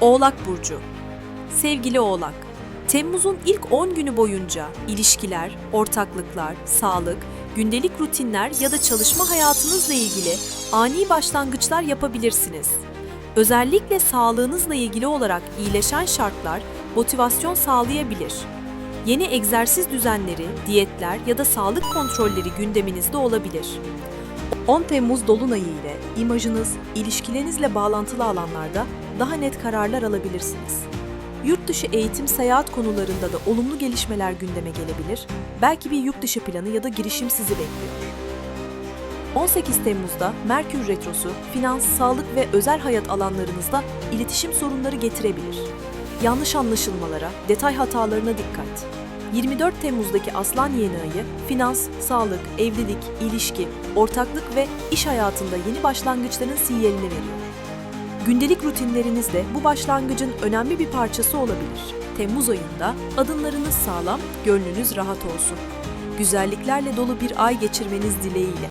Oğlak Burcu Sevgili Oğlak, Temmuz'un ilk 10 günü boyunca ilişkiler, ortaklıklar, sağlık, gündelik rutinler ya da çalışma hayatınızla ilgili ani başlangıçlar yapabilirsiniz. Özellikle sağlığınızla ilgili olarak iyileşen şartlar motivasyon sağlayabilir. Yeni egzersiz düzenleri, diyetler ya da sağlık kontrolleri gündeminizde olabilir. 10 Temmuz Dolunayı ile imajınız, ilişkilerinizle bağlantılı alanlarda daha net kararlar alabilirsiniz. Yurt dışı eğitim, seyahat konularında da olumlu gelişmeler gündeme gelebilir. Belki bir yurt dışı planı ya da girişim sizi bekliyor. 18 Temmuz'da Merkür Retrosu, finans, sağlık ve özel hayat alanlarınızda iletişim sorunları getirebilir. Yanlış anlaşılmalara, detay hatalarına dikkat. 24 Temmuz'daki Aslan Yeni Ayı, finans, sağlık, evlilik, ilişki, ortaklık ve iş hayatında yeni başlangıçların sinyalini veriyor. Gündelik rutinlerinizde bu başlangıcın önemli bir parçası olabilir. Temmuz ayında adımlarınız sağlam, gönlünüz rahat olsun. Güzelliklerle dolu bir ay geçirmeniz dileğiyle.